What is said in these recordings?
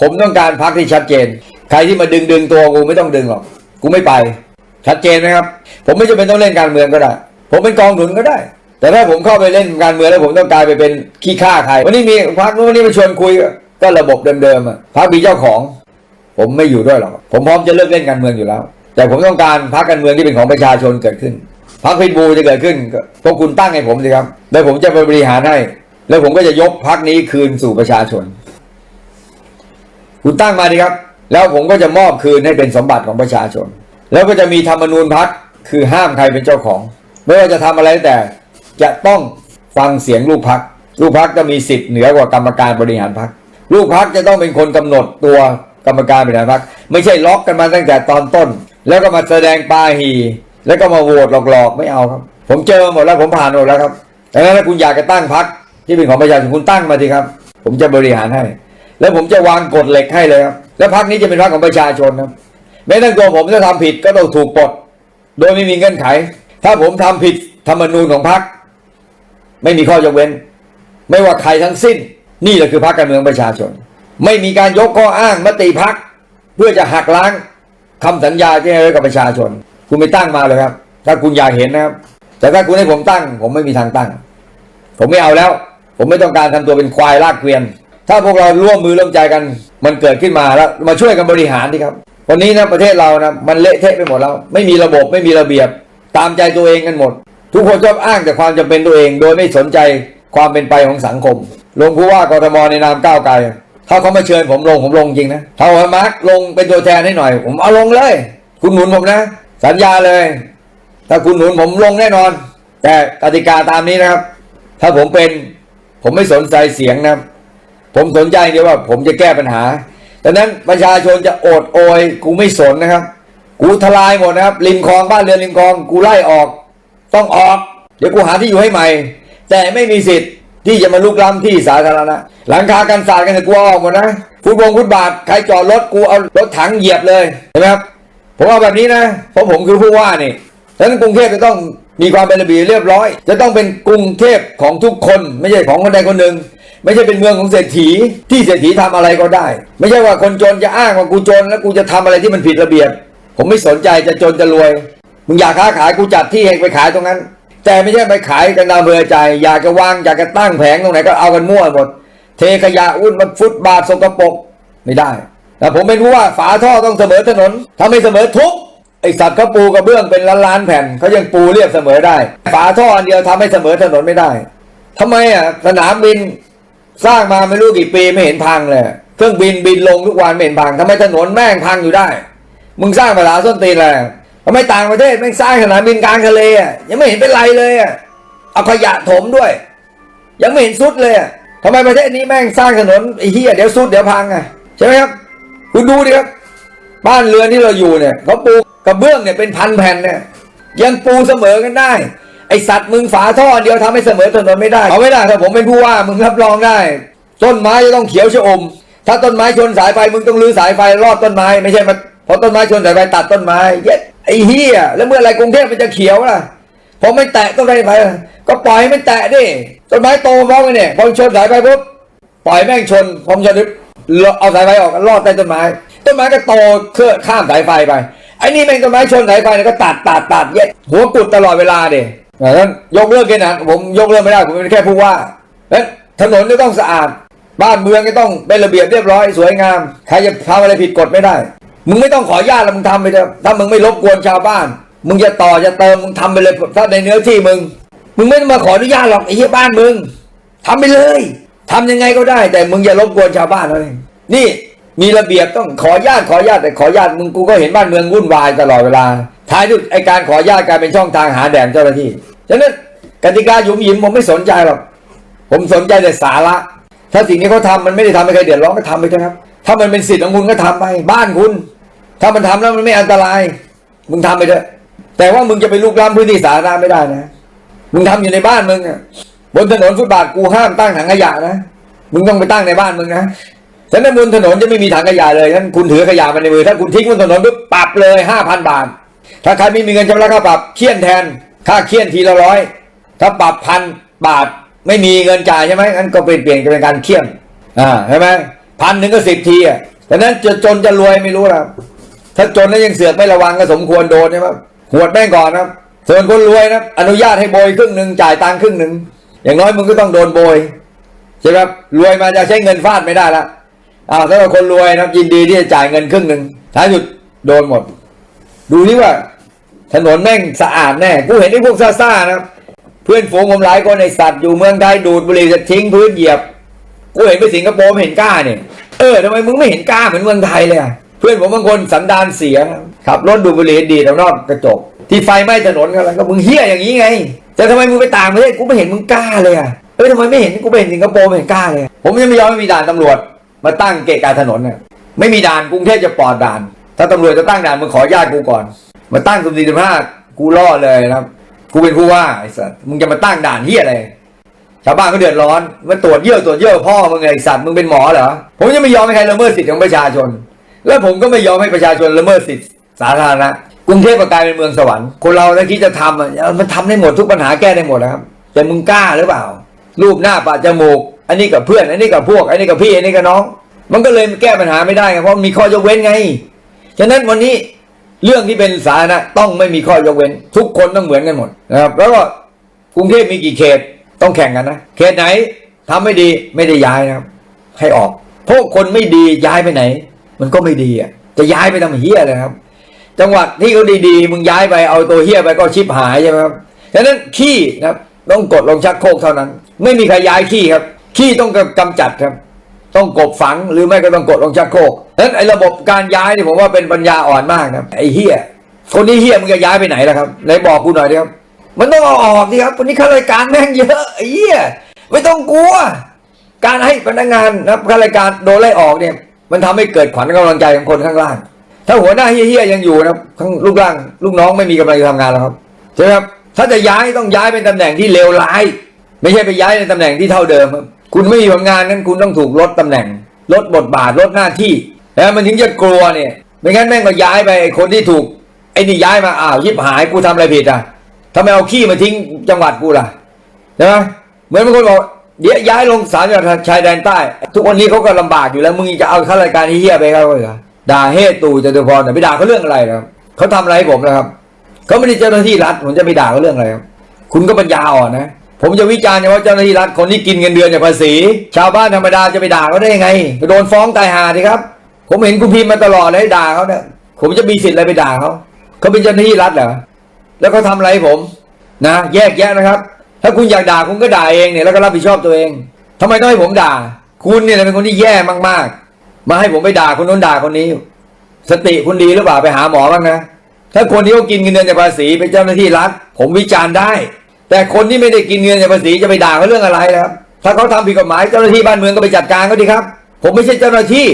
ผมต้องการพักที่ชัดเจน ใครที่มาดึงดึงตัวกูไม่ต้องดึงหรอก กูไม่ไป ชัดเจนไหมครับ ผมไม่จำเป็นต้องเล่นการเมืองก็ได้ ผมเป็นกองหนุนก็ได้ แต่ถ้าผมเข้าไปเล่นการเมืองแล้วผมต้องกลายไปเป็นขี้ข้าใคร วันนี้มีพักนู้นวันนี้มาชวนคุย ก็ระบบเดิมๆอะพักมีเจ้าของ ผมไม่อยู่ด้วยหรอก ผมพร้อมจะเลิกเล่นการเมืองอยู่แล้ว แต่ผมต้องการพักการเมืองที่เป็นของประชาชนเกิดขึ้นพักพิบูจะเกิดขึ้นก็พวกคุณตั้งให้ผมสิครับ แล้วผมจะไปบริหารให้ แล้วผมก็จะยกพักนี้คืนสู่ประชาชน คุณตั้งมาดิครับ แล้วผมก็จะมอบคืนให้เป็นสมบัติของประชาชน แล้วก็จะมีธรรมนูญพักคือห้ามใครเป็นเจ้าของ ไม่ว่าจะทำอะไรแต่จะต้องฟังเสียงลูกพักลูกพักจะมีสิทธิ์เหนือกว่ากรรมการบริหารพักลูกพักจะต้องเป็นคนกำหนดตัวกรรมการบริหารพักไม่ใช่ล็อกกันมาตั้งแต่ตอนต้น แล้วก็มาแสดงปาหีแล้วก็มาโหวตหลอกๆไม่เอาครับ ผมเจอมาหมดแล้วผมผ่านหมดแล้วครับดังนั้นถ้าคุณอยากจะตั้งพักที่เป็นของประชาชนคุณตั้งมาสิครับ ผมจะบริหารให้ แล้วผมจะวางกฎเหล็กให้เลยครับ แล้วพักนี้จะเป็นพักของประชาชนครับแม้ทั้งตัวผมจะทำผิดก็ต้องถูกปลดโดยไม่มีเงื่อนไข ถ้าผมทำผิดธรรมนูญของพักไม่มีข้อยกเว้น ไม่ว่าใครทั้งสิ้น นี่แหละคือพักการเมืองประชาชน ไม่มีการยกข้ออ้างมติพักเพื่อจะหักล้างคำสัญญาที่ให้ไว้กับประชาชน คุณไม่ตั้งมาเลยครับ ถ้าคุณอยากเห็นนะครับ แต่ถ้าคุณให้ผมตั้ง ผมไม่มีทางตั้ง ผมไม่เอาแล้ว ผมไม่ต้องการทำตัวเป็นควายลากเกวียน ถ้าพวกเราร่วมมือร่วมใจกัน มันเกิดขึ้นมาแล้ว มาช่วยกันบริหารดีครับ วันนี้นะประเทศเรานะมันเละเทะไปหมดแล้ว ไม่มีระบบไม่มีระเบียบ ตามใจตัวเองกันหมด ทุกคนชอบอ้างแต่ความจำเป็นตัวเอง โดยไม่สนใจความเป็นไปของสังคม ลงผู้ว่ากรทมในนามก้าวไกลถ้าเขามาเชิญผมลงผมลงจริงนะถ้าเอามาร์กลงเป็นตัวแทนให้หน่อย ผมเอาลงเลย คุณหนุนผมนะ สัญญาเลย ถ้าคุณหนุนผมลงแน่นอน แต่กติกาตามนี้นะครับ ถ้าผมเป็นผมไม่สนใจเสียงนะ ผมสนใจเดียวว่า ผมจะแก้ปัญหาดังนั้นประชาชนจะโอดโอย กูไม่สนนะครับ กูทลายหมดนะครับริมคลองบ้านเรือนริมคลอง กูไล่ออก ต้องออก เดี๋ยวกูหาที่อยู่ให้ใหม่ แต่ไม่มีสิทธิ์ที่จะมาลุกล้ำที่สาธารณะ หลังคากันศาสตร์กันเถอะกูเอาออกหมดนะฟุตบงฟุตบาทใครจอดรถกูเอารถถังเหยียบเลยเห็นไหมครับผมเอาแบบนี้นะเพราะผมคือผู้ว่านี่ดังนั้นกรุงเทพจะต้องมีความเป็นระเบียบเรียบร้อย จะต้องเป็นกรุงเทพของทุกคนไม่ใช่ของคนใดคนหนึ่ง ไม่ใช่เป็นเมืองของเศรษฐีที่เศรษฐีทำอะไรก็ได้ ไม่ใช่ว่าคนจนจะอ้างว่ากูจนแล้วกูจะทำอะไรที่มันผิดระเบียบ ผมไม่สนใจจะจนจะรวยมึงอยากค้าขายกูจัดที่ให้ไปขายตรงนั้น แต่ไม่ใช่ไปขายกันตามเบอใจ อยากจะวางอยากจะตั้งแผงตรงไหนก็เอากันมั่วหมด เทขยะอุ่นมาฟุตบาทสกปรกไม่ได้แต่ผมเป็นผู้ว่าฝาท่อต้องเสมอถนนถ้าไม่เสมอทุกไอสัตว์เขาปูกระเบื้องเป็นล้านล้านๆแผ่นเขายังปูเรียบเสมอได้ ฝาท่ออันเดียวทำให้เสมอถนนไม่ได้ทำไมอะสนามบิน สร้างมาไม่รู้กี่ปีไม่เห็นพังเลยเครื่องบินบินลงทุกวันไม่เห็นพังทำไมถนนแม่งพังอยู่ได้ มึงสร้างภาษาส้นตีนอะไรทำไมต่างประเทศแม่งสร้างสนามบินกลางทะเลอะยังไม่เห็นเป็นไรเลยอะเอาขยะถมด้วย ยังไม่เห็นสุดเลยอะทำไมประเทศนี้แม่งสร้างถนนไอ้เหี้ยเดี๋ยวสุดเดี๋ยวพังอะใช่ไหมครับ คุณดูดิครับบ้านเรือนที่เราอยู่เนี่ยเขาปูกระเบื้องเนี่ยเป็นพันแผ่นเนี่ยยังปูเสมอกันได้ ไอสัตว์มึงฝาท่ออันเดียวทำให้เสมอถนนไม่ได้ เอาไม่ได้ถ้าผมเป็นผู้ว่ามึงรับรองได้ ต้นไม้จะต้องเขียวชะอม ถ้าต้นไม้ชนสายไฟมึงต้องรื้อสายไฟรอดต้นไม้ไม่ใช่มาพอต้นไม้ชนสายไฟตัดต้นไม้เย็ดไอเหี้ยแล้วเมื่อไรกรุงเทพมันจะเขียวล่ะพอไม่แตะต้นไฟก็ปล่อยให้มันแตะดิต้นไม้โตพร้อมกันเนี่ยพอชนสายไฟปุ๊บปล่อยแม่งชนพอมชนปุ๊บเอาสายไฟออกรอดใต้ต้นไม้ ต้นไม้ก็โตเคลื่อนข้ามสายไฟไปไอ้นี่แม่งต้นไม้ชนสายไฟเนี่ยก็ตัดตัดตัดเย็ดหัวกุดตลอดเวลาเด็ดัง นั้นยกเลิกแค่นั้นผมยกเลิกไม่ได้ผมเป็นแค่ผู้ว่าแล้วถนนก็ต้องสะอาด บ้านเมืองก็ต้องเป็นระเบียบเรียบร้อยสวยงามใครจะทำอะไรผิดกฎไม่ได้ มึงไม่ต้องขออนุญาตแล้วมึงทำไปเถอะถ้ามึงไม่รบกวนชาวบ้าน มึงจะต่อจะเติมมึงทำไปเลยถ้าในเนื้อที่มึง มึงไม่ต้องมาขออนุญาตหรอกไอ้เหี้ยบ้านมึงทำไปเลยทำยังไงก็ได้ แต่มึงอย่ารบกวนชาวบ้านเลยนี่มีระเบียบต้องขออนุญาตขออนุญาตแต่ขออนุญาตมึงกูก็เห็นบ้านเมืองวุ่นวายตลอดเวลาท้ายที่สุดไอการขออนุญาตกลายเป็นช่องทางหาแดนเจ้าหน้าที่ ฉะนั้นกติกาหยุมหยิมผมไม่สนใจหรอกผมสนใจแต่สาระ ถ้าสิ่งที่เขาทำมันไม่ได้ทำให้ใครเดือดร้อนก็ทำไปเถอะครับ ถ้ามันเป็นสิทธิ์ของคุณก็ทำไป บ้านคุณ ถ้ามันทำแล้วมันไม่อันตราย มึงทำไปเถอะ แต่ว่ามึงจะไปลุกล้ำพื้นที่สาธารณะไม่ได้นะ มึงทำอยู่ในบ้านมึงบนถนนฟุตบาทกูห้ามตั้งถังขยะนะ มึงต้องไปตั้งในบ้านมึงนะฉะนั้นบนถนนจะไม่มีถังขยะเลยท่านคุณถือขยะมาในมือ ถ้าคุณทิ้งบนถนนปุ๊บปรับเลยห้าพันบาท ถ้าใครไม่มีเงินชำระค่าปรับเคี่ยนแทน ค่าเคี่ยนทีละร้อย ถ้าปรับพันบาทไม่มีเงินจ่ายใช่ไหมงั้นก็เปลี่ยนเปลี่ยนเป็นการเคี่ยนอ่าใช่ไหมพันหนึ่งก็สิบทีอะดังนั้นจะจนจะรวยไม่รู้นะถ้าจนแล้วยังเสือกไม่ระวังก็สมควรโดนใช่ไหมหวดแม่งก่อนนะส่วนคนรวยนะอนุญาตให้โบยครึ่งหนึ่งจ่ายตังค์ครึ่งหนึ่งอย่างน้อยมึงก็ต้องโดนโบยใช่ไหมรวยมาจะใช้เงินฟาดไม่ได้ละอ้าวถ้าว่าคนรวยนะยินดีที่จะจ่ายเงินครึ่งหนึ่งท้ายสุดโดนหมด ดูนี่ว่า ถนนแม่งสะอาดแน่ กูเห็นไอ้พวกซ่าๆนะครับเพื่อนฝูงผมหลายคนไอ้สัตว์อยู่เมืองไทยดูดบุหรี่จะทิ้งพื้นเหยียบ กูเห็นไปสิงคโปร์เห็นกล้าเนี่ย เออทำไมมึงไม่เห็นกล้าเหมือนเมืองไทยเลยอะเพื่อนผมบางคนสันดานเสียขับรถดูดบุหรี่ดีดออกนอกกระจก ที่ไฟไหม้ถนนกันแล้วก็มึงเฮี้ยอย่างนี้ไง แต่ทำไมมึงไปต่างประเทศกูไม่เห็นมึงกล้าเลยอะเออทำไมไม่เห็นกูไปเห็นสิงคโปร์ไม่เห็นกล้าเลย ผมยังไม่ยอมให้มีด่านตำรวจ มาตั้งเกะกะถนนน่ะไม่มีด่านกรุงเทพจะปลอดด่าน ถ้าตำรวจจะตั้งด่านมึงขอญาติกูก่อน มาตั้งสุ่มสี่สุ่มห้ากูล่อเลยนะครับ กูเป็นผู้ว่าไอ้สัตว์มึงจะมาตั้งด่านเฮียอะไรชาวบ้านก็เดือดร้อนมันตรวจเยี่ยวตรวจเยี่ยวพ่อมึงไงไอ้สัตว์มึงเป็นหมอเหรอผมจะไม่ยอมให้ใครละเมิดสิทธิของประชาชน แล้วผมก็ไม่ยอมให้ประชาชนละเมิดสิทธิสาธารณะกรุงเทพกลายเป็นเมืองสวรรค์คนเราถ้าคิดจะทำอะมันทำได้หมดทุกปัญหาแก้ได้หมดนะครับแต่มึงกล้าหรือเปล่า รูปหน้าปะจมูก อันนี้กับเพื่อน อันนี้กับพวก อันนี้กับพี่อันนี้กับน้อง มันก็เลยแก้ปัญหาไม่ได้ไงเพราะมีข้อยกเว้นไงฉะนั้นวันนี้ เรื่องที่เป็นสาธารณะต้องไม่มีข้อยกเว้น ทุกคนต้องเหมือนกันหมดนะครับ แล้วก็กรุงเทพมีกี่เขตต้องแข่งกันนะเขตไหนทำไม่ดีไม่ได้ย้ายนะครับ ให้ออกเพราะคนไม่ดีย้ายไปไหน มันก็ไม่ดีอะจะย้ายไปทำเฮียเลยครับ จังหวัดที่เขาดีๆมึงย้ายไปเอาตัวเฮียไปก็ชิบหายใช่ไหมครับฉะนั้นขี้นะครับต้องกดลงชักโครกเท่านั้น ไม่มีใครย้ายขี้ครับขี้ต้องกำจัดครับ ต้องกบฝังหรือไม่ก็ต้องกดลงชักโครกนั้นไอ้ระบบการย้ายนี่ผมว่าเป็นปัญญาอ่อนมากนะไอ้เฮียคนนี้เฮียมึงจะย้ายไปไหนล่ะครับไหนบอกกูหน่อยดิครับมันต้องเอาออกดิครับวันนี้ข้าราชการแม่งเยอะไอ้เฮียไม่ต้องกลัว การให้พนักงานนะข้าราชการโดนไล่ออกเนี่ย มันทำให้เกิดขวัญกำลังใจของคนข้างล่าง ถ้าหัวหน้าเฮี้ยๆยังอยู่นะครับข้างลูกล่าง ลูกน้องไม่มีกำลังจทำงานแล้วครับใช่ไหมครับถ้าจะย้ายต้องย้ายเป็นตำแหน่งที่เลวร้าย ไม่ใช่ไปย้ายในตำแหน่งที่เท่าเดิมครับ คุณไม่มีผลงานนั้นคุณต้องถูกลดตำแหน่ง ลดบทบาทลดหน้าที่แล้วมันถึงจะกลัวเนี่ย ไม่งั้นแม่งก็ย้ายไปไอ้คนที่ถูกไอ้นี่ย้ายมาอ้าวยิบหายกูทำอะไรผิดอะทำไมเอาขี้มาทิ้งจังหวัดกูล่ะใช่ไหมเหมือนบางคนบอกเดี๋ยวย้ายลงสามจังหวัดชายแดนใต้ ทุกวันนี้เขาก็ลำบากอยู่แล้วมึงจะเอาข้าราชการที่เฮี้ยไปเขาเหรอด่าเฮตูจตุพรแต่ไม่ด่าเขาเรื่องอะไรนะครับเขาทำอะไรให้ผมนะครับเขาไม่ได้เจ้าหน้าที่รัฐผมจะไปด่าเขาเรื่องอะไรครับคุณก็ปัญญาอ่อนนะ ผมจะวิจารณ์เฉพาะเจ้าหน้าที่รัฐคนที่กินเงินเดือนจากภาษี ชาวบ้านธรรมดาจะไปด่าเขาได้ยังไงก็โดนฟ้องตายหาดิครับ ผมเห็นคุณพิมพ์มาตลอดเลยด่าเขาเนี่ยผมจะมีสิทธิ์อะไรไปด่าเขาเขาเป็นเจ้าหน้าที่รัฐเหรอแล้วเขาทำอะไรผมนะ แยกแยะนะครับ ถ้าคุณอยากด่าคุณก็ด่าเองเนี่ยแล้วก็รับผิดชอบตัวเองทำไมต้องให้ผมด่า คุณเนี่ยเป็นคนที่แย่มากๆ มาให้ผมไปด่าคนนู้นด่าคนนี้ สติคุณดีหรือเปล่าไปหาหมอบ้างนะถ้าคนที่เขากินเงินเดือนจากภาษีเป็นเจ้าหน้าที่รัฐผมวิจารณ์ได้ แต่คนที่ไม่ได้กินเงินจากภาษีจะไปด่าเขาเรื่องอะไรนะครับ ถ้าเขาทำผิดกฎหมายเจ้าหน้าที่บ้านเมืองก็ไปจัดการเขาดีครับ ผมไม่ใช่เจ้าหน้าที่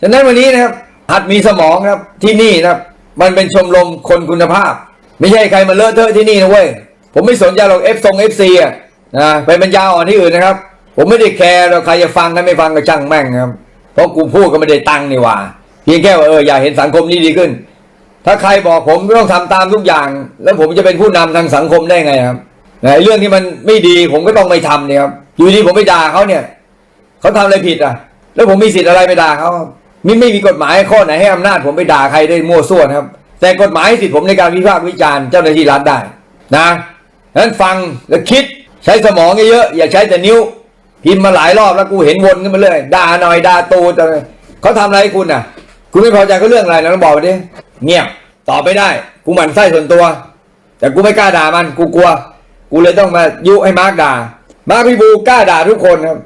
ฉะนั้นวันนี้นะครับหัดมีสมองครับที่นี่นะครับ มันเป็นชมรมคนคุณภาพ ไม่ใช่ใครมาเลอะเทอะที่นี่นะเว้ยผมไม่สนใจหรอกเอฟทรงเอฟซีอะนะไปบรรยาอ่อนที่อื่นนะครับ ผมไม่ได้แคร์หรอกใครจะฟังกันไม่ฟังก็ช่างแม่งครับเพราะกูพูดก็ไม่ได้ตังค์นี่ว่าเพียงแค่ว่าเอออยากเห็นสังคมนี้ดีขึ้น ถ้าใครบอกผมต้องทำตามทุกอย่าง แล้วผมจะเป็นผู้นำทางสังคมได้ไงครับ ไอ้เรื่องที่มันไม่ดีผมก็ต้องไม่ทำเนี่ยครับอยู่ดีผมไปด่าเขาเนี่ยเขาทำอะไรผิดอะ แล้วผมมีสิทธิ์อะไรไปด่าเขามิไม่มีกฎหมายข้อไหนให้อำนาจผมไปด่าใครได้มั่วซั่วนะครับ แต่กฎหมายให้สิทธิ์ผมในการวิพากษ์วิจารณ์เจ้าหน้าที่รัฐได้นะนั้นฟังแล้วคิดใช้สมองเยอะๆอย่าใช้แต่นิ้วพิมพ์มาหลายรอบแล้วกูเห็นวนกันมาเลยด่าหน่อยด่าตูแต่เขาทำอะไรคุณอะ คุณไม่พอใจเขาเรื่องอะไรนะลองบอกมาดิเงียบตอบไม่ได้ กูหมั่นไส้ส่วนตัว แต่กูไม่กล้าด่ามันกูกลัว กูเลยต้องมายุให้มาร์กด่า มาร์คพี่บูกล้าด่าทุกคนครับ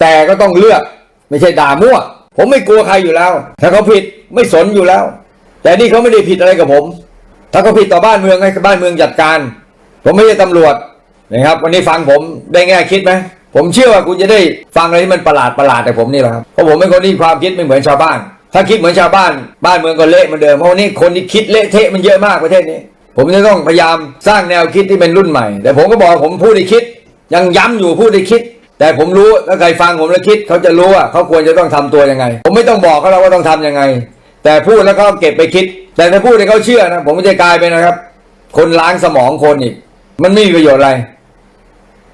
แต่ก็ต้องเลือก ไม่ใช่ด่ามั่ว ผมไม่กลัวใครอยู่แล้ว ถ้าเขาผิดไม่สนอยู่แล้ว แต่นี่เขาไม่ได้ผิดอะไรกับผม ถ้าเขาผิดต่อบ้านเมืองให้บ้านเมืองจัดการ ผมไม่ใช่ตำรวจนะครับ วันนี้ฟังผมได้แง่คิดไหมผมเชื่อว่าคุณจะได้ฟังอะไรที่มันประหลาดประหลาดแต่ผมนี่แหละครับเพราะผมเป็นคนที่ความคิดไม่เหมือนชาวบ้าน ถ้าคิดเหมือนชาวบ้าน บ้านเมืองก็เละเหมือนเดิมเพราะวันนี้คนที่คิดเละเทะมันเยอะมากประเทศนี้ ผมจะต้องพยายามสร้างแนวคิดที่เป็นรุ่นใหม่ แต่ผมก็บอกผมพูดให้คิด ยังย้ำอยู่พูดให้คิด แต่ผมรู้ถ้าใครฟังผมแล้วคิด เขาจะรู้ว่าเขาควรจะต้องทำตัวยังไง ผมไม่ต้องบอกเขาแล้วว่าต้องทำยังไง แต่พูดแล้วก็เก็บไปคิด แต่ถ้าพูดให้เขาเชื่อนะผมจะกลายเป็นนะครับ คนล้างสมองคนอีกมันไม่มีประโยชน์อะไร